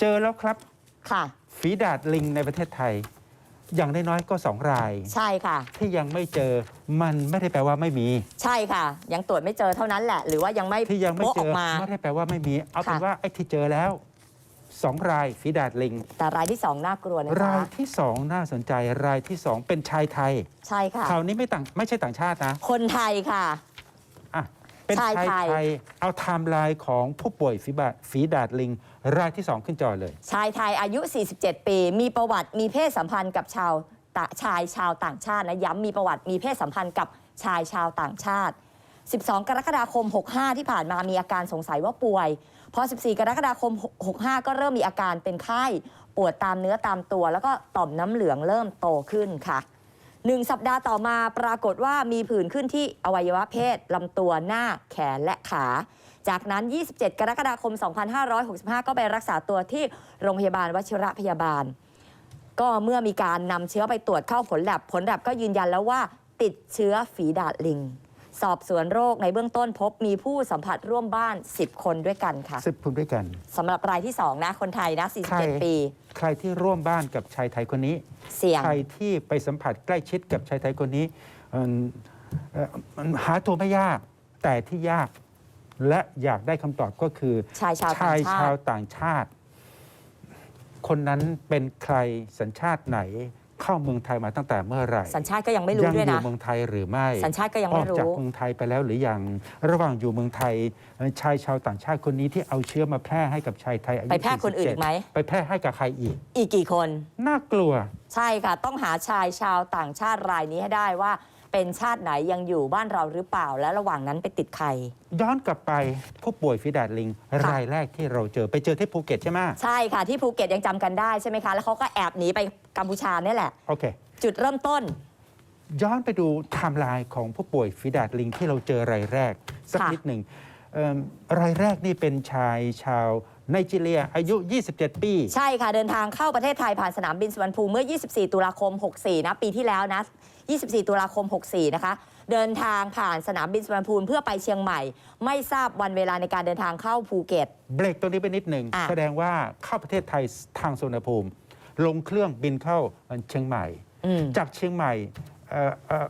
เจอแล้วครับค่ะ ฝีดาดลิงในประเทศไทย อย่างน้อยๆก็สองราย ใช่ค่ะ ที่ยังไม่เจอมันไม่ได้แปลว่าไม่มี ใช่ค่ะ ยังตรวจไม่เจอเท่านั้นแหละ หรือว่ายังไม่ที่ยังไม่โป๊ะเจออกอมา ไม่ได้แปลว่าไม่มี เอาเป็นค่ะ ว่าไอ้ที่เจอแล้วสองรายฝีดาดลิง แต่รายที่สองน่ากลัวนะราคะยที่สองน่าสนใจรายที่สองเป็นชายไทยใช่ค่ะ คราวนี้ไม่ต่างไม่ใช่ต่างชาตินะคนไทยค่ะ อะเป็นชายชายไทย ไทย เอาไทม์ไลน์ของผู้ป่วยฝีบาดฝีดาดลิง รายที่สองขึ้นจอเลย ชายไทยอายุ 47 ปี มีประวัติมีเพศสัมพันธ์กับชาวตะชายชาวต่างชาตินะย้ำมีประวัติมีเพศสัมพันธ์กับชายชาวต่างชาติ 12 กรกฎาคม 65 ที่ผ่านมามีอาการสงสัยว่าป่วย พอ 14 กรกฎาคม 65 ก็เริ่มมีอาการเป็นไข้ปวดตามเนื้อตามตัว แล้วก็ต่อมน้ำเหลืองเริ่มโตขึ้นค่ะหนึ่งสัปดาห์ต่อมาปรากฏว่ามีผื่นขึ้นที่อวัยวะเพศลำตัวหน้าแขนและขา จากนั้น 27 กรกฎาคม 2565 ก็ไปรักษาตัวที่โรงพยาบาลวชิระพยาบาล ก็เมื่อมีการนำเชื้อไปตรวจเข้าผลแลบผลแลบก็ยืนยันแล้วว่า ติดเชื้อฝีดาดลิง สอบสวนโรคในเบื้องต้นพบมีผู้สัมผัสร่วมบ้าน 10 คนด้วยกันค่ะสิบคนด้วยกันสำหรับรายที่ 2 นะ คนไทยนะ ใคร47 ปี ใครที่ร่วมบ้านกับชายไทยคนนี้ เสี่ยง ใครที่ไปสัมผัสใกล้ชิดกับชายไทยคนนี้เอิ่มเอ่อมันหาตัวไม่ยาก แต่ที่ยาก และอยากได้คำตอบก็คือชายชาวต่างชาชาวติ ต่างชาติ คนนั้นเป็นใครสัญชาติไหนเข้าเมืองไทยมาตั้งแต่เมื่อไหร่ สัญชาติก็ยังไม่รู้ยัด้วยอยู่นะ เมืองไทยหรือไม่ สัญชาติก็ยังอไม่อกจากรู้ เมืองไทยไปแล้วหรือยัง ระหว่างอยู่เมืองไทยเอ่อชายชาวต่างชาติคนนี้ที่เอาเชื้อมาแพร่ให้กับชายไทยอายุไปแพร่คนอื่น47อีกไหม ไปแพร่ให้กับใครอีก อีกกี่คน น่ากลัว ใช่ค่ะ ต้องหาชายชาวต่างชาติรายนี้ให้ได้ว่า เป็นชาติไหนยังอยู่บ้านเราหรือเปล่า และระหว่างนั้นไปติดใคร ย้อนกลับไปผู้ป่วยฝีดาดลิงค่ะรายแรกที่เราเจอไปเจอที่ภูเก็ตใช่ไหมใช่ค่ะที่ภูเก็ตยังจำกันได้ใช่ไหมคะ แล้วเขาก็แอบหนีไปกัมพูชาเนี่ยแหละ โอเค จุดเริ่มต้น ย้อนไปดูไทม์ไลน์ของผู้ป่วยฝีดาดลิงที่เราเจอรายแรก สักค่ะ นิดหนึ่งเอิ่มรายแรกนี่เป็นชายชาวไนจีเรียอายุ 27 ปี ใช่ค่ะเดินทางเข้าประเทศไทยผ่านสนามบินสุวรรณภูมิเมื่อ 24 ตุลาคม 64 นะ ปีที่แล้วนะ 24 ตุลาคม 64 นะคะ เดินทางผ่านสนามบินสุวรรณภูมิเพื่อไปเชียงใหม่ ไม่ทราบวันเวลาในการเดินทางเข้าภูเก็ต เบรกตรงนี้ไปนิดหนึ่งอะ แสดงว่าเข้าประเทศไทยทางสุวรรณภูมิ ลงเครื่องบินเข้าเชียงใหม่ อืมจากเชียงใหม่เอ่อเอ่อ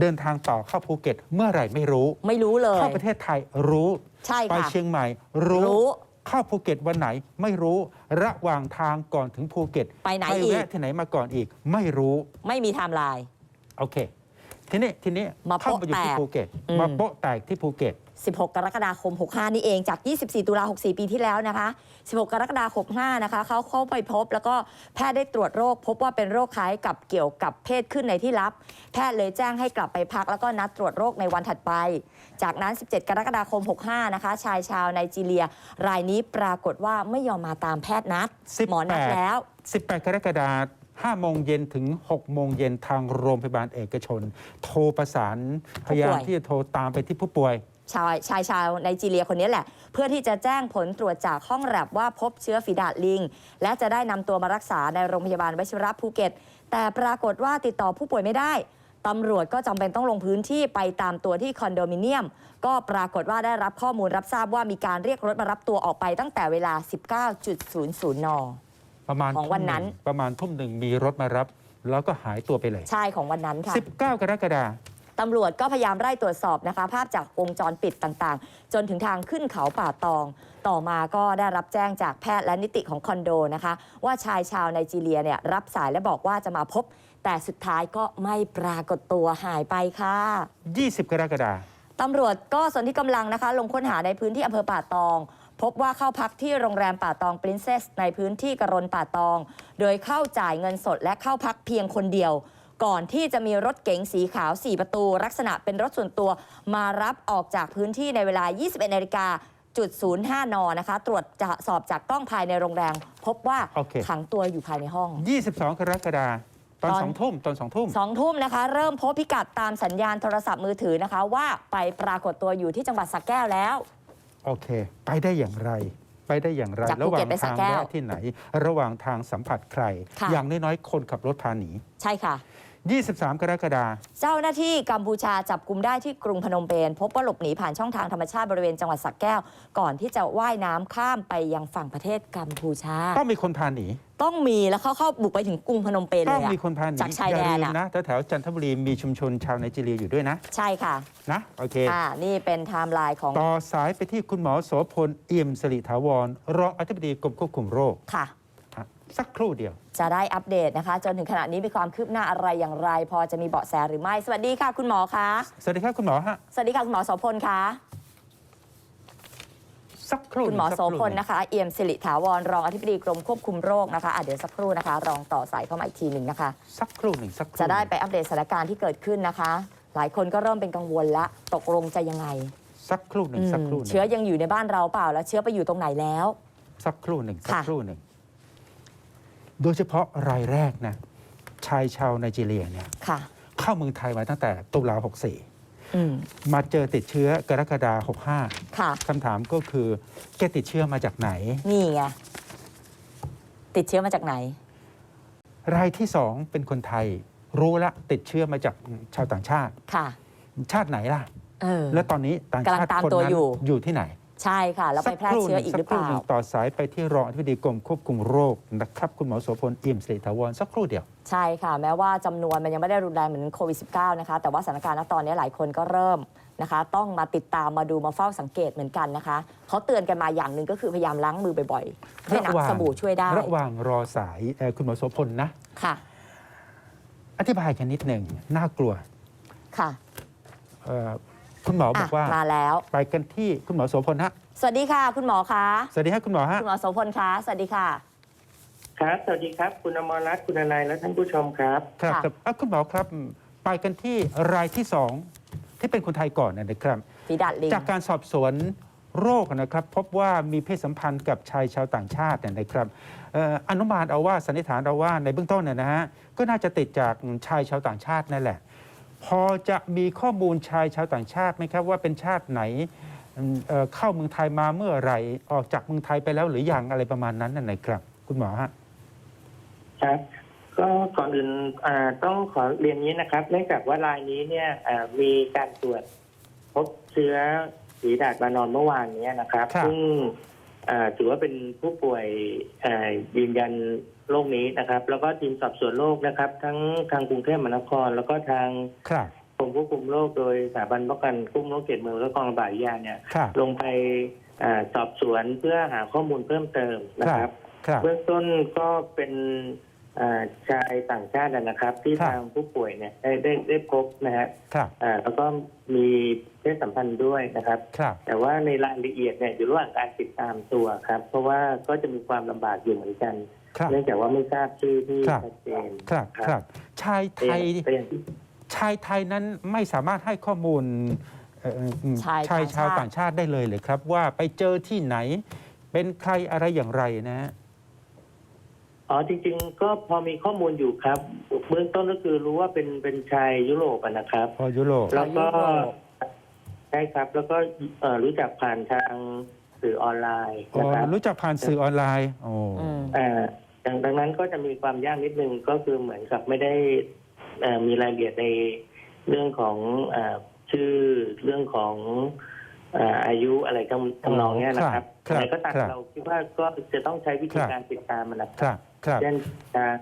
เดินทางต่อเข้าภูเก็ต เมื่อไหร่ไม่รู้ ไม่รู้เลย เข้าประเทศไทยรู้ใช่ไปค่ะเชียงใหม่ รู้รู้เข้าภูเก็ตวันไหนไม่รู้ระหว่างทางก่อนถึงภูเก็ตไปไหนไปอีก แวะที่ไหนมาก่อนอีก ไม่รู้ ไม่มีไทม์ไลน์ โอเค ทีนี้ทีนี้มาเข้าโป๊ะมาอยู่ที่แตกภูเก็ตอืม มาโป๊ะแตกที่ภูเก็ต 16 กรกฎาคม 65 นี่เองจาก 24 ตุลา 64 ปีที่แล้วนะคะ 16 กรกฎาคม 65 นะคะ เขาเข้าไปพบแล้วก็แพทย์ได้ตรวจโรค พบว่าเป็นโรคคล้ายกับเกี่ยวกับเพศขึ้นในที่ลับ แพทย์เลยแจ้งให้กลับไปพัก แล้วก็นัดตรวจโรคในวันถัดไป จากนั้น 17 กรกฎาคม 65 นะคะ ชายชาวไนจีเรีย รายนี้ปรากฏว่าไม่ยอมมาตามแพทย์นัด18หมอนัดแล้ว 18 กรกฎาคม 5โมงเย็นถึง 6 โมงเย็นทางโรงพยาบาลเอกชน โทรประสานพผู้ป่วยยายามที่จะโทรตามไปที่ผู้ป่วยชายชายชาวไนจีเรียคนนี้แหละ เพื่อที่จะแจ้งผลตรวจจากห้องแลบว่าพบเชื้อฝีดาดลิง และจะได้นำตัวมารักษาในโรงพยาบาลวชิระภูเก็ต แต่ปรากฏว่าติดต่อผู้ป่วยไม่ได้ตำรวจก็จำเป็นต้องลงพื้นที่ไปตามตัวที่คอนโดมิเนียม ก็ปรากฏว่าได้รับข้อมูลรับทราบว่ามีการเรียกรถมารับตัวออกไปตั้งแต่เวลา 19.00 น ประมาณของวันนั้น ทุ่มหงประมาณทุ่มหนึ่งมีรถมารับ แล้วก็หายตัวไปเลย ใช่ของวันนั้นค่ะ 19 กรกฎาคม ตำรวจก็พยายามไล่ตรวจสอบนะคะ ภาพจากวงจรปิดต่างๆ จนถึงทางขึ้นเขาป่าตอง ต่อมาก็ได้รับแจ้งจากแพทย์และนิติของคอนโดนะคะ ว่าชายชาวไนจีเรียเนี่ยรับสายและบอกว่าจะมาพบ แต่สุดท้ายก็ไม่ปรากฏตัวหายไปค่ะ 20 กรกฎาคม ตำรวจก็ส่วนที่กำลังนะคะ ลงค้นหาในพื้นที่อำเภอป่าตอง พบว่าเข้าพักที่โรงแรมป่าตองปรินเซสในพื้นที่กรนป่าตอง โดยเข้าจ่ายเงินสดและเข้าพักเพียงคนเดียว ก่อนที่จะมีรถเก๋งสีขาว 4 ประตู ลักษณะเป็นรถส่วนตัวมารับออกจากพื้นที่ในเวลา 21นาฬิกาจุด05นนะคะ ตรวจจะสอบจากกล้องภายในโรงแรม พบว่าโอเค ขังตัวอยู่ภายในห้อง 22 กรกฎาคมตอนตอน สองทุ่มตอนสองทุ่ม สองทุ่มนะคะ เริ่มพบพิกัดตามสัญญาณโทรศัพท์มือถือนะคะ ว่าไปปรากฏตัวอยู่ที่จังหวัดสระแก้วแล้ว โอเค ไปได้อย่างไร ไปได้อย่างไร จากภูระหว่าเก็งตไปสระทางแก้ว แวะที่ไหน ระหว่างทางสัมผัสใคร ค่ะ อย่างน้อยๆคนขับรถพาหนี ใช่ค่ะ 23 กรกฎาคม เจ้าหน้าที่กัมพูชาจับกลุ่มได้ที่กรุงพนมเปญพบว่าหลบหนีผ่านช่องทางธรรมชาติบริเวณจังหวัดสักแก้ว ก่อนที่จะว่ายน้ำข้ามไปยังฝั่งประเทศกัมพูชา ต้องมีคนพาหนี ต้องมีแล้วเขาเข้าบุกไปถึงกรุงพนมเปญต้เลองยอะ มีคนพาหนีจากชายแดนอย่าลือะมนะแถวๆจันทบุรีมีชุมชนชาวไนจีเรียอยู่ด้วยนะใช่ค่ะนะโอเค อ่านี่เป็นไทม์ไลน์ของต่อสายไปที่คุณหมอโสพลเอี่ยมสิริถาวรรองอธิบดีกรมควบคุมโรคค่ะ ฮะสักครู่เดียว จะได้อัปเดตนะคะ จนถึงขณะนี้มีความคืบหน้าอะไรอย่างไร พอจะมีเบาะแสหรือไม่ สวัสดีค่ะ คุณหมอคะสวัสดีครับคุณหมอฮะ สวัสดีค่ะ คุณหมอโสพลคะ สักครู่คุณหมอนึ่งโสสักรู่พลนะคะ เอี่ยมสิริถาวรรองอธิบดีกรมควบคุมโรคนะคะอะเดี๋ยวสักครู่นะคะ รองต่อสายเข้ามาอีกทีหนึ่งนะคะ สักครู่หนึ่งสักครู่จะได้ไปอัปเดตสถานการณ์ที่เกิดขึ้นนะคะ หลายคนก็เริ่มเป็นกังวลละตกลงจะยังไงสักครู่หนึ่งอืมสักครู่หนึ่งเชื้อยังอยู่ในบ้านเราเปล่าแล้วเชื้อไปอยู่ตรงไหนแล้ว สักครู่หนึ่งสักค่ะ ครู่หนึ่งโดยเฉพาะรายแรกนะชายชาวไนจีเรียเนี่ยค่ะ เข้าเมืองไทยมาตั้งแต่ตุลา64 อืมมาเจอติดเชื้อกรกฎาคมค่ะ65คำถามก็คือแกติดเชื้อมาจากไหน นี่ไงติดเชื้อมาจากไหน รายที่สองเป็นคนไทย รู้ละติดเชื้อมาจากชาวต่างชาติ ค่ะ ชาติไหนล่ะ เออ แล้วตอนนี้ต่างชาติกำลังตามคนตัวนั้นอยู่ อยู่ที่ไหน ใช่ค่ะ แล้วไปแพร่เชื้ออีกหรือเปล่า สัคหนึ่งต่อสายไปที่รองอธิบดีกรมควบคุมโรคนะครับ คุณหมอโสพลเอี่ยมสิริถาวรสักครู่เดียว ใช่ค่ะ แม้ว่าจำนวนมันยังไม่ได้รุนแรงเหมือนโควิด -19 นะคะ แต่ว่าสถานการณ์ณตอนนี้หลายคนก็เริ่มนะคะ ต้องมาติดตามมาดูมาเฝ้าสังเกตเหมือนกันนะคะ เขาเตือนกันมาอย่างหนึ่งก็คือพยายามล้างมือบ่อยๆให้น้ำสบู่ช่วยได้ ระหว่างรอสายเอ่อคุณหมอโสพลนะค่ะ อธิบายกันนิดหนึ่งน่ากลัวค่ะเอ่อ คุณหมอบอกว่ามาแล้ว ไปกันที่คุณหมอโสพลฮะสวัสดีค่ะ คุณหมอคะสวัสดีครับคุณหมอฮะคุณหมอโสพลคะสวัสดีค่ะครับ สวัสดีครับ คุณอมรรัตน์คุณนายและท่านผู้ชมครับครับค่ะครับอะคุณหมอครับ ไปกันที่รายที่สองที่เป็นคนไทยก่อนนะครับฝีดาดลิงจากการสอบสวนโรคนะครับ พบว่ามีเพศสัมพันธ์กับชายชาวต่างชาติเนี่ยนะครับเอ่ออนุมานเอาว่าสันนิษฐานเอาว่าในเบื้องต้นเนี่ยนะฮะก็น่าจะติดจากชายชาวต่างชาตินั่นแหละ พอจะมีข้อมูลชายชาวต่างชาติไหมครับว่าเป็นชาติไหนอืมเอ่อเข้าเมืองไทยมาเมื่อไหร่ออกจากเมืองไทยไปแล้วหรือยังอะไรประมาณนั้นนั่นนะครับ คุณหมอฮะ ครับก็ก่อนอื่นอ่าต้องขอเรียนนี้นะครับเนื่องจากว่ารายนี้เนี่ยอ่ามีการตรวจพบเชื้อฝีดาดวานอนเมื่อวานนี้นะครับ ครับ ซึ่งอ่า ถือว่าเป็นผู้ป่วยอ่ายืนยันโรคนี้นะครับ แล้วก็ทีมสอบสวนโรคนะครับ ทั้งทางกรุงเทพมหานคร แล้วก็ทางครับกรมควบคุมโรคโดยสถาบันป้องกันควบคุมโรคเขตเมืองและกองระบาดวิทยาเนี่ยครับลงไปอาสอบสวนเพื่อหาข้อมูลเพิ่มเติมนะครับครับเบื้องต้นก็เป็นอ่า ชายต่างชาตินะครับ ที่ครับ ทางผู้ป่วยเนี่ยได้ได้ได้พบนะฮะครับอ่าแล้วก็มีเพศสัมพันธ์ด้วยนะครับ ครับ แต่ว่าในรายละเอียดเนี่ยอยู่ระหว่างการติดตามตัวครับ เพราะว่าก็จะมีความลำบากอยู่เหมือนกัน ครับ เนื่องจากว่าไม่ทราบชื่อที่ครับ ชัดเจนครับ ครับ ชายไทแต่ยแต่อย่างที่ ชายไทยนั้นไม่สามารถให้ข้อมูลเอ่ออืมชายชายต่างชาวชาติต่างชาติได้เลยเลยครับ ว่าไปเจอที่ไหน เป็นใครอะไรอย่างไรนะฮะ อ๋อจริง ๆ ก็พอมีข้อมูลอยู่ครับเบื้องต้นก็คือรู้ว่าเป็นเป็นชายยุโรปอะนะครับ พอยุโรป แล้วก็ยุโรปใช่ครับ แล้วก็เอ่อรู้จักผ่านทางสื่อออนไลน์อ๋อนะครับรู้จักผ่านสื่อออนไลน์โอ้อืม เอ่อดังดังนั้นก็จะมีความยากนิดนึงก็คือเหมือนกับไม่ได้เอ่อมีรายละเอียดในเรื่องของเออชื่อเรื่องของเอ่ออายุอะไรทำทำนองเนี้ยนะครับครับอะไรก็ตามครับเราคิดว่าก็จะต้องใช้วิธีครับ การติดตามมันนะคครับรับ ครับเช่นทาง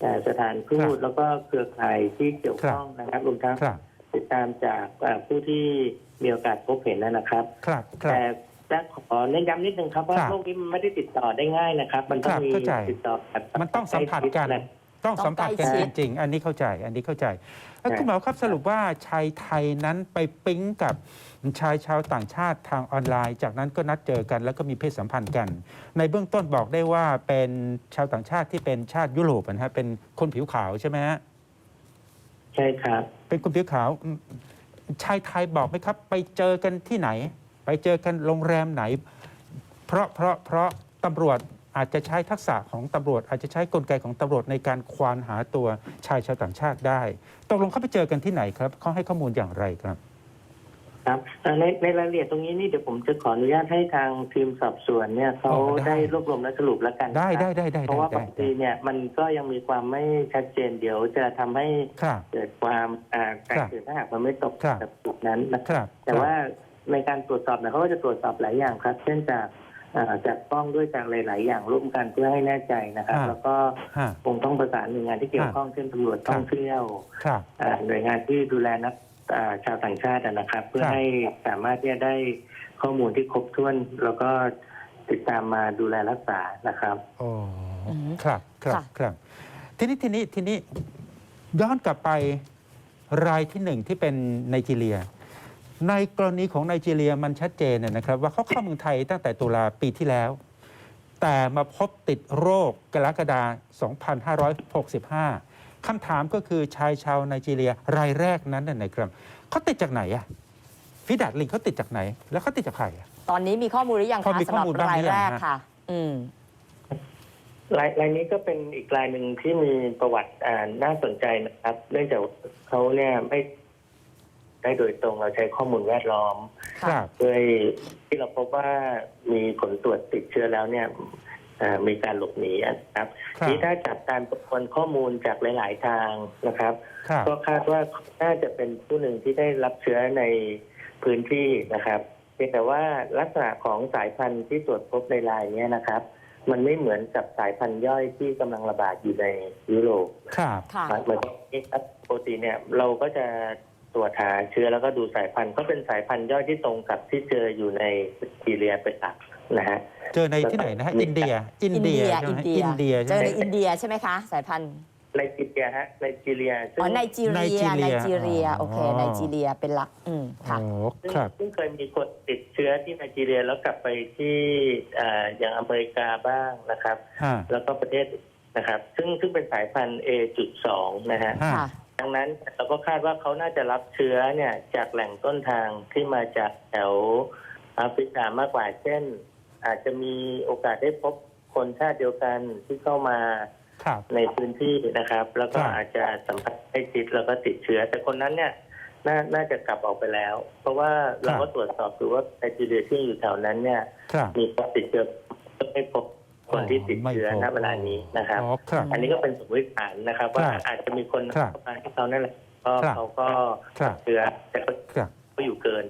เอ่อสถานทูครัตบแล้วก็เครือข่ายที่เกี่ยวข้องนะครับรวมทั้งครับติดตามจากเอ่อผู้ที่มีโอกาสพบเห็นนะครับครับครับแต่แต่ขอเน้นย้ำนิดนึงครับว่าครับโรคนี้มันไม่ได้ติดต่อได้ง่ายนะครับ มันต้อคงรับมีเข้าใจติดต่อแบบมันต้องสัมผัสกันใล้ชิดะ ต้องสัมผัสกันต้องใกล้ชิจดริง ๆ อันนี้เข้าใจ อันนี้เข้าใจแล้วใช่คุณหมอครับสรุปว่าชายไทยนั้นไปปิ๊งกับชายชาวต่างชาติทางออนไลน์ จากนั้นก็นัดเจอกัน แล้วก็มีเพศสัมพันธ์กัน ในเบื้องต้นบอกได้ว่าเป็นชาวต่างชาติที่เป็นชาติยุโรปนะฮะเป็นคนผิวขาวใช่ไหมฮะใช่ครับ เป็นคนผิวขาวอืมชายไทยบอกไหมครับ ไปเจอกันที่ไหน ไปเจอกันโรงแรมไหน เพราะเพราะเพราะตำรวจ อาจจะใช้ทักษะของตำรวจ อาจจะใช้กลไกของตำรวจในการควานหาตัวชายชาวต่างชาติได้ตกลงเขาไปเจอกันที่ไหนครับเขาให้ข้อมูลอย่างไรครับครับเอ่อในในรายละเอียดตรงนี้นี่เดี๋ยวผมจะขออนุญาตให้ทางทีมสอบสวนเนี่ยเขาอ๋อได้ได้รวบรวมและสรุปแล้วกันได้ครับได้ได้ได้เพราะว่าได้บางทีเนี่ยมันก็ยังมีความไม่ชัดเจนเดี๋ยวจะทำให้ครับเกิดความอ่าแตกครับตื่นถ้าหากมันไม่ตกครับกับจุดนั้นนะครับแต่ว่าในการตรวจสอบเนี่ยเขาก็จะตรวจสอบหลายอย่างครับ เช่นจากอ่า จากกล้องด้วยจากหลาย ๆ อย่างร่วมกันเพื่อให้แน่ใจนะครับอ่าแล้วก็ฮะคงต้องประสานหน่วยงานที่เกี่ยวข้องเช่นตำรวจครับท่องเที่ยวครับอ่าหน่วยงานที่ดูแลนักอ่าชาวต่างชาติอะนะครับ เพื่อครับให้สามารถที่จะได้ข้อมูลที่ครบถ้วน แล้วก็ติดตามมาดูแลรักษานะครับโอ้อืมครับครับค่ะครับทีนี้ทีนี้ทีนี้ย้อนกลับไปรายที่หนึ่งที่เป็นไนจีเรีย ในกรณีของไนจีเรียมันชัดเจนนะนะครับ ว่าเขาเข้าเมืองไทยตั้งแต่ตุลาปีที่แล้ว แต่มาพบติดโรคกรกฎาคม2565คำถามก็คือชายชาวไนจีเรียรายแรกนั้นน่ะนะครับเขาติดจากไหนอะฟิดัดลิงเขาติดจากไหน แล้วเขาติดจากใครอะตอนนี้มีข้อมูลหรือยังพอคะมีสำหรับข้อมูลบ้างรายหรือยังแรกฮะค่ะ อืมรายรายนี้ก็เป็นอีกรายหนึ่งที่มีประวัติอ่าน่าสนใจนะครับ เนื่องจากเขาเนี่ยไม่ ได้โดยตรงเราใช้ข้อมูลแวดล้อมคค่ะรับด้วยที่เราพบว่ามีผลตรวจติดเชื้อแล้วเนี่ยอ่ามีการหลบหนีนะครับครับนี่ถ้าจากการประมวลข้อมูลจากหลาย ๆ ทางนะครับครับ ก็คาดว่าน่าจะเป็นผู้หนึ่งที่ได้รับเชื้อในพื้นที่นะครับเพียงแต่ว่าลักษณะของสายพันธุ์ที่ตรวจพบในรายเนี้ยนะครับ มันไม่เหมือนกับสายพันธุ์ย่อยที่กำลังระบาดอยู่ในยุโรปครับค่ะเหมือนกับที่ปกติเนี่ยเราก็จะ ตรวจหาเชื้อแล้วก็ดูสายพันธุ์ก็เป็นสายพันธุ์ย่อยที่ตรงกับที่เจออยู่ในซีเรียเป็นหลักนะฮะเจอในที่ไหนนะฮะอินเดีย อินอินเดีเดียยใช่ไหมอินเดียอินเดียเจใช่อไหมในอินเดียใช่ไหมคะสายพันธุ์ในจีเรียฮะในจีเรียซึ่งอ๋อไนจีเรียไนไนจีจีเรีเรียยโอเคอ๋อไนจีเรียเป็นหลักอืมค่ะโอ้ซึ่งครับซึ่งเคยมีคนติดเชื้อที่ไนจีเรียแล้วกลับไปที่อ่าอย่างอเมริกาบ้างนะครับฮะแล้วก็ประเทศนะครับ ซึ่งซึ่งเป็นสายพันธุ์ A.2 นะฮะฮะค่ะ ดังนั้นเราก็คาดว่าเขาน่าจะรับเชื้อเนี่ยจากแหล่งต้นทางที่มาจากแถวแอฟริกามากกว่าเช่น อาจจะมีโอกาสได้พบคนชาติเดียวกันที่เข้ามาครับในพื้นที่นะครับ แล้วก็ครับอาจจะสัมผัสใกล้ชิดแล้วก็ติดเชื้อ แต่คนนั้นเนี่ยนาน่าจะกลับออกไปแล้ว เพราะว่าเราก็ตรวจสอบดูว่าไนจีเรียที่อยู่แถวนั้นเนี่ยครับมีคนติดเชื้อไม่พบ คนที่ติดเชื้อไม่พบณเวลานี้นะครับอ๋อครับ อันนี้ก็เป็นสมมติฐานนะครับ ว่าครับอาจจะมีคนครับเข้ามาที่เขานั่นแหละก็ครับเขาก็ครับเชื้อแต่ก็ครับก็อยู่เกิน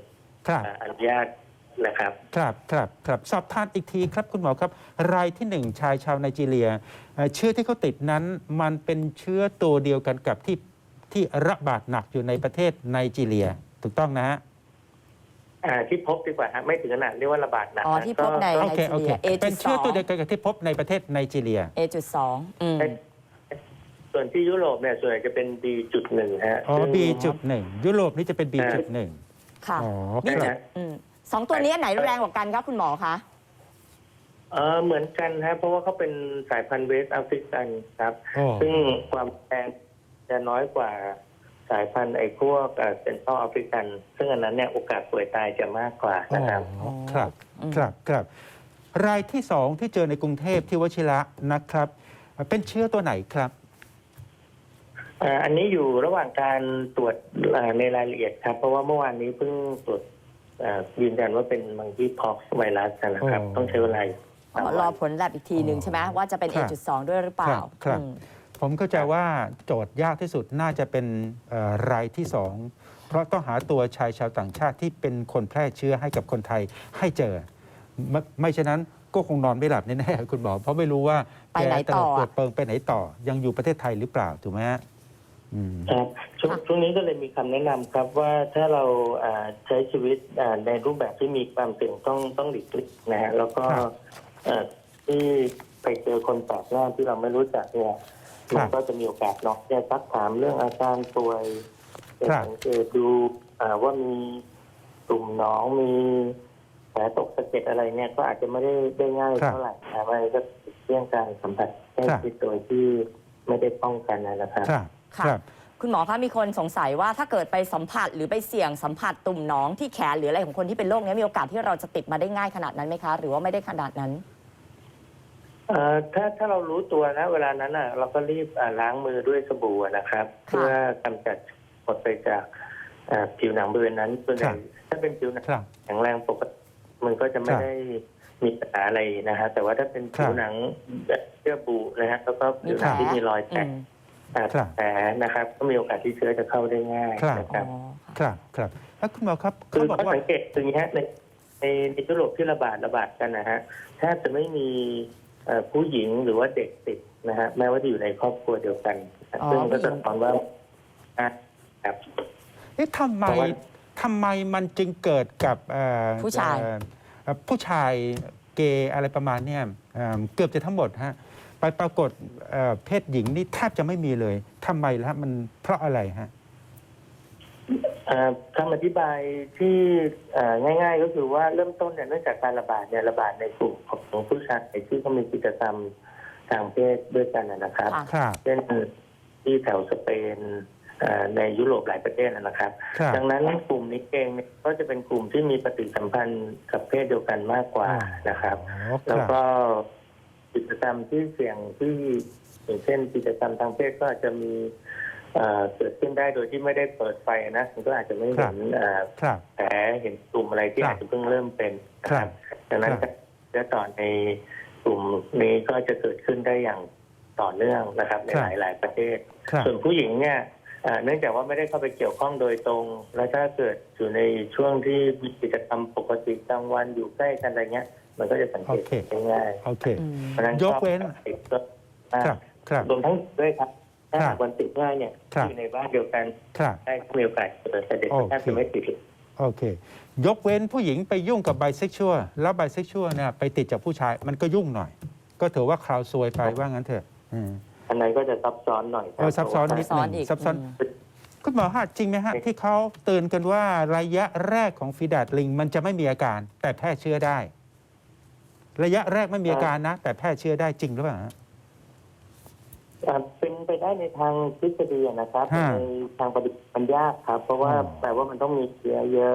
ครับอ่าอนุญาตนะครับครับครับครับสอบทานอีกทีครับคุณหมอครับ รายที่หนึ่งชายชาวไนจีเรียเอ่อเชื้อที่เขาติดนั้นมันเป็นเชื้อตัวเดียวกันกับที่ที่ระบาดหนักอยู่ในประเทศไนจีเรีย ถูกต้องนะฮะ อ่าที่พบดีกว่าฮะไม่ถึงขนาดเรียกว่าระบาดหนักอ๋อนะที่พบในก็โอเคโอเคไนจีเรีย A.2 เป็นเชื้อตัวเดียวกันกับที่พบในประเทศไนจีเรีย A.2 อืม ส่วนที่ยุโรปเนี่ยส่วนใหญ่จะเป็น B.1 ฮะอ๋อ ซึ่ง B จุดหนึ่งยุโรปนี่จะเป็น B จุดหนึ่งค่ะอ๋อมีคจุรัดบอืมสองตัวนี้อันไหนแรงกว่ากันครับคุณหมอคะ เออเหมือนกันฮะเพราะว่าเขาเป็นสายพันธุ์เวสต์แอฟริกันครับ โอ้ซึ่งความแรงจะน้อยกว่า สายพันธุ์ไอ้พวกเซนทรัลแอฟริกัน ซึ่งอันนั้นเนี่ยโอกาสป่วยตายจะมากกว่านะครับอ๋อครับอืมครับครับรายที่สองที่เจอในกรุงเทพที่วชิระนะครับ เป็นเชื้อตัวไหนครับอ่าอันนี้อยู่ระหว่างการตรวจอ่าในรายละเอียดครับ เพราะว่าเมื่อวานนี้เพิ่งตรวจอ่ายืนยันว่าเป็นมังคีพ็อกไวรัสนะครับอ๋อต้องใช้เวลาอ๋อรอผลแลบอีกทีหนึ่งใช่ไหมว่าจะเป็นครับ A.2 ด้วยหรือเปล่าครับครับอืม ผมเข้าใจว่าโจทย์ยากที่สุดน่าจะเป็นเอ่อรายที่สองเพราะต้องหาตัวชายชาวต่างชาติที่เป็นคนแพร่เชื้อให้กับคนไทยให้เจอ ไม่ไม่ฉะนั้นก็คงนอนไม่หลับแน่ๆคุณหมอเพราะไม่รู้ว่าไปไหนแกจะต่อเปิดเปิงไปไหนต่อ ยังอยู่ประเทศไทยหรือเปล่าถูกไหมฮะอืม ครับช่วงค่ะ ช่วงนี้ก็เลยมีคำแนะนำครับว่าถ้าเราอ่าใช้ชีวิตอ่าในรูปแบบที่มีความเสี่ยงต้องต้องหลีกเลี่ยงนะฮะแล้วก็ครับ เอ่อที่ไปเจอคนแปลกหน้าที่เราไม่รู้จักเนี่ย ครับมันก็จะมีโอกาสเนาะจะซักถามเรื่องอาการป่วยจะครับสังเกตดูอ่าว่ามีตุ่มหนองมีแผลตกสะเก็ดอะไรเนี่ยก็อาจจะไม่ได้ได้ง่ายเท่าไหร่นะว่าก็เรื่องการสัมผัสใกล้ชิดโดยที่ไม่ได้ป้องกันนะครับครับค่ะครับคุณหมอคะมีคนสงสัยว่าถ้าเกิดไปสัมผัสหรือไปเสี่ยงสัมผัสตุ่มหนองที่แขนหรืออะไรของคนที่เป็นโรคนี้มีโอกาสที่เราจะติดมาได้ง่ายขนาดนั้นไหมคะ หรือว่าไม่ได้ขนาดนั้นเอ่อ ถ้าถ้าเรารู้ตัวนะเวลานั้นอะ เราก็รีบอ่าล้างมือด้วยสบู่อะนะครับค่ะเพื่อกำจัดหมดไปจากอ่าผิวหนังบริเวณนั้นส่วนใหญ่ถ้าเป็นผิวหนังครับแข็งแรงปกติมันก็จะไม่ครับได้มีปัญหาอะไรนะฮะแต่ว่าถ้าเป็นครัผิบวหนังแบบเยื่อบุนะฮะแล้วก็ผิวหนังมีแผลที่มีรอยแตอืกมครับแผลนะครับ ก็มีโอกาสที่เชื้อจะเข้าได้ง่ายครับนะคอ๋รัอบครับครับแล้วคุณหมอครับคืเขาอบอกเขาว่าสังเกตตรงนี้ฮะในในในยุโรปที่ระบาดระบาดกันนะฮะแทบจะไม่มีเอ่อ ผู้หญิงหรือว่าเด็กติดนะฮะแม้ว่าจะอยู่ในครอบครัวเดียวกันนะอ๋อซึ่งก็ผู้หญิจะงตอนว่าอะครับเอ๊ะทำไมเพราะว่าทำไมมันจึงเกิดกับเอ่อผู้ชายเอ่อเอ่อผู้ชายเกย์อะไรประมาณเนี้ยเอ่อเกือบจะทั้งหมดฮะไปปรากฏเอ่อเพศหญิงนี่แทบจะไม่มีเลยทำไมล่ะมันเพราะอะไรฮะเอ่อ คำอธิบายที่ง่าย ๆ ก็คือว่าเริ่มต้นเนี่ยเนื่องจากการระบาดเนี่ยระบาดในกลุ่มของผู้ชายที่เขามีกิจกรรมทางเพศด้วยกันนะครับเช่นที่แถวสเปนในยุโรปหลายประเทศนะครับ ดังนั้นกลุ่มนี้เองเนี่ยก็จะเป็นกลุ่มที่มีปฏิสัมพันธ์กับเพศเดียวกันมากกว่านะครับ แล้วก็กิจกรรมที่เสี่ยงที่อย่างเช่นกิจกรรมทางเพศก็จะมี เอ่อเกิดขึ้นได้โดยที่ไม่ได้เปิดไฟนะมันก็อาจจะไม่เห็นเอ่อครับแผลเห็นกลุ่มอะไรที่ครับอาจจะเพิ่งเริ่มเป็นนะคครัรับบดังนั้นครับเชื้อต่อในกลุ่มนี้ก็จะเกิดขึ้นได้อย่างต่อเนื่องนะครับ ในหลายหลายๆประเทศครับส่วนผู้หญิงเนี่ยเอ่อเนื่องจากว่าไม่ได้เข้าไปเกี่ยวข้องโดยตรง แล้วถ้าเกิดอยู่ในช่วงที่มีกิจกรรมปกติกลางวันอยู่ใกล้กันอะไรเงี้ย มันก็จะสังเกตโอเคได้ง่ายโอเคอืมเพราะฉะนั้นยกเว้นติดก็มากครับครับรวมทั้งด้วยครับ ถ้าครับหากวันติดง่ายเนี่ยครับอยู่ในบ้านเดียวกันครับได้ก็มีโอกาสเกิดแต่เด็กโอเคแทบจะไม่ติดโอเค ยกเว้นผู้หญิงไปยุ่งกับไบเซ็กชวลแล้วไบเซ็กชวลเนี่ยไปติดจากผู้ชายมันก็ยุ่งหน่อย ก็ถือว่าคราวซวยไปว่างั้นเถอะอืมอันนั้นก็จะซับซ้อนหน่อยครัเออซับซ้อนซับนิดซ้หอนนึ่งอีกซับซ้อนอืมคุณหมอฮะจริงไหมฮะ ที่เขาเตือนกันว่าระยะแรกของฟีดาดลิง มันจะไม่มีอาการ แต่แพร่เชื้อได้ ระยะแรกไม่มีอาการนะ แต่แพร่เชื้อได้จริงหรือเปล่าฮะ อ่าเป็นไปได้ในทางทฤษฎีนะครับฮะในทางปฏิบัติมันยากครับ เพราะว่าอ๋อแปลว่ามันต้องมีเชื้อเยอะ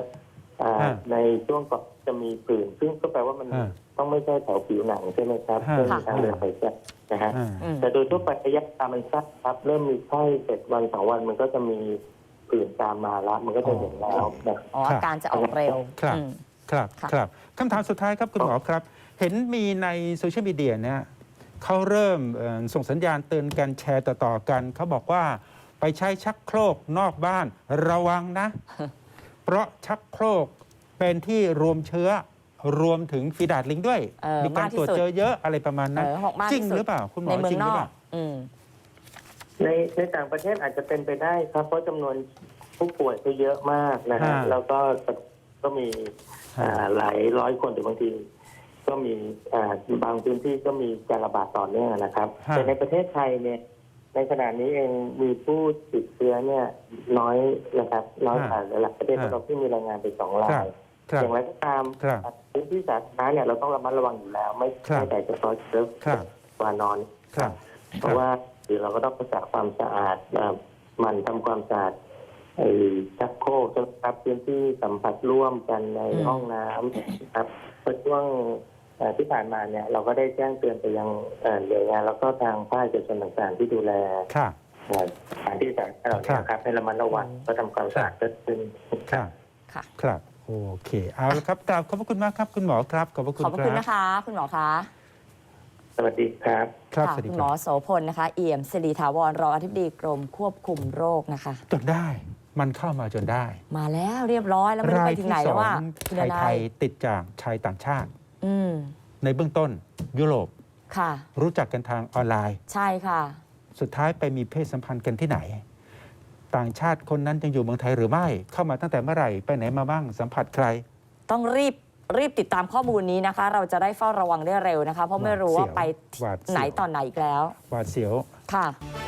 อ่าฮะในช่วงก่อนจะมีผื่นซึ่งก็แปลว่ามันฮะต้องไม่ใช่แถวผิวหนังใช่ไหมครับฮะเพื่อมีทางเดินหายใจนะฮะ อ่า อืม แต่โดยทั่วไประยะตามมันสั้นครับ เริ่มมีไข้เสร็จวันสองวันมันก็จะมีผื่นตามมาแล้วมันก็จะเห็นแล้วนะอ๋ออาการจะออกเร็วครับ อืม ครับค่ะ ครับคำถามสุดท้ายครับคุณหมอครับ เห็นมีในโซเชียลมีเดียเนี่ย เขาเริ่มเอ่อส่งสัญญาณเตือนกันแชร์ต่อๆกัน เขาบอกว่าไปใช้ชักโครกนอกบ้านระวังนะ เพราะชักโครกเป็นที่รวมเชื้อรวมถึงฟีดาดลิงด้วยเออมีการมากที่ตรวจสุดเจอเยอะอะไรประมาณเอนั้นอหกมากจริงที่สุดหรือเปล่า คุณหมอในเมือจริงงนหรืออเปกล่าอืมในในต่างประเทศอาจจะเป็นไปได้ครับ เพราะจำนวนผู้ป่วยก็เยอะมากนะฮะฮะแล้วก็ก็มีฮะอ่าหลายร้อยคนหรือบางที ก็มีอ่าบางพื้นที่ก็มีการระบาดต่อเนื่องนะครับฮะ แต่ในประเทศไทยเนี่ยในขณะนี้เองมีผู้ติดเชื้อเนี่ยน้อยนะครับน้อยกว่าหลายๆประเทศฮะเราที่มีรายงานไปสองราครับ ย ครับอย่างไรก็ตามครับพื้นที่สาธารณะเนี่ยเราต้องระมัดระวังอยู่แล้ว ไม่ครับ ไม่แต่เฉพาะเชื้อครับวานอน ครับ เพราะว่าคือเราก็ต้องรักษาความสะอาดเอ่อหมันทำความสะอาดไอ้ชักโครกนะครับพื้นที่สัมผัสร่วมกันในอืม ห้องน้ำนะครับเพราะช่วงเอ่อ ที่ผ่านมาเนี่ยเราก็ได้แจ้งเตือนไปยังเอ่อหน่วยงานแล้วก็ทางภาคเอกชนต่างๆที่ดูแลครับเอ่อสถานที่ต่างๆเหล่านี้นะครับให้ระมัดระวังก็ทำความสะอาดเกิดขึ้นครับค่ะครับโอเคเอาละครับกราบขอบพระคุณมากครับคุณหมอครับขอบพระคุณขอบพระคคุณรับนะคะ คุณหมอคะสวัสดีครับครับค่ะสวัสดีคุณคหมรัอบโสพลนะคะ เอี่ยมสิริถาวรรองอธิบดีกรมควบคุมโรคนะคะจนได้มันเข้ามาจนได้ มาแล้วเรียบร้อยแล้วไม่รู้ไปถึงไหนแล้วว่าคุณชายนาไทยยติดจากชายต่างชาติอืม ในเบื้องต้นยุโรปค่ะ รู้จักกันทางออนไลน์ ใช่ค่ะ สุดท้ายไปมีเพศสัมพันธ์กันที่ไหน ต่างชาติคนนั้นยังอยู่เมืองไทยหรือไม่เข้ามาตั้งแต่เมื่อไหร่ไปไหนมาบ้างสัมผัสใคร ต้องรีบรีบติดตามข้อมูลนี้นะคะ เราจะได้เฝ้าระวังได้เร็วนะคะ เพราะไม่รู้ว่าไปหวาดเสียวไหนตอนไหนอีกแล้ว หวาดเสียวค่ะโ